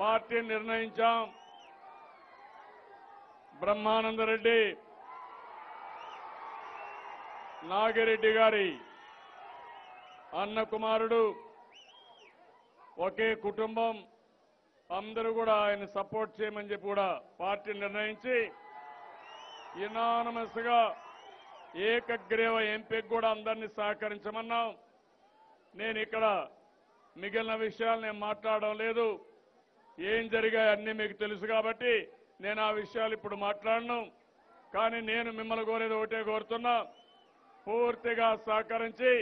Party నిర్ణయించాం. Brahmananda Reddy Nagireddy గారి అన్న కుమారుడు ఒకే కుటుంబం అందరూ కూడా ఆయన సపోర్ట్ చేయమని చెప్పి కూడా పార్టీ నిర్ణయించి ఇనానమస్గా ఏకగ్రీవ ఎంపీకి కూడా అందరినీ సహకరించమన్నాం. నేను ఇక్కడ మిగిలిన విషయాలు నేను మాట్లాడడం లేదు. ఏం జరిగాయి అన్నీ మీకు తెలుసు కాబట్టి నేను ఆ విషయాలు ఇప్పుడు మాట్లాడను. కానీ నేను మిమ్మల్ని కోరేది ఒకటే కోరుతున్నా. పూర్తిగా సహకరించి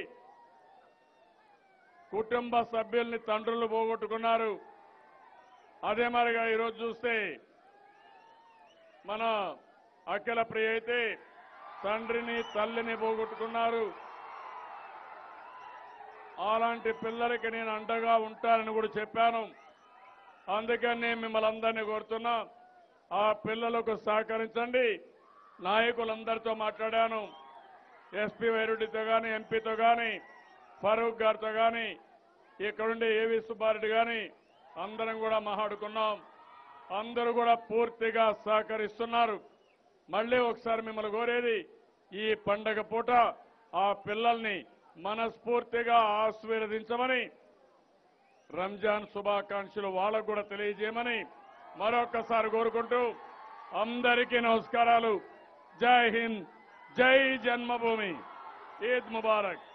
కుటుంబ సభ్యుల్ని తండ్రులు పోగొట్టుకున్నారు. అదే మరిగా ఈరోజు చూస్తే మన అఖిల ప్రియ అయితే తండ్రిని తల్లిని పోగొట్టుకున్నారు. అలాంటి పిల్లలకి నేను అండగా ఉంటానని కూడా చెప్పాను. అందుకని మిమ్మల్ మిమ్మల్ని అందరినీ కోరుతున్నా ఆ పిల్లలకు సహకరించండి. నాయకులందరితో మాట్లాడాను. ఎస్పీ వైరుడితో కానీ ఎంపీతో కానీ ఫరూక్ గారితో కానీ ఇక్కడుండే ఏవి సుబ్బారెడ్డి కానీ అందరం కూడా మాట్లాడుకున్నాం. అందరూ కూడా పూర్తిగా సహకరిస్తున్నారు. మళ్ళీ ఒకసారి మిమ్మల్ని కోరేది ఈ పండగ పూట ఆ పిల్లల్ని మనస్ఫూర్తిగా ఆశీర్వదించమని రంజాన్ శుభాకాంక్షలు వాళ్ళకు కూడా తెలియజేయమని మరొకసారి కోరుకుంటూ అందరికీ నమస్కారాలు. జై హింద్ జై జన్మభూమి. ఈద్ ముబారక్.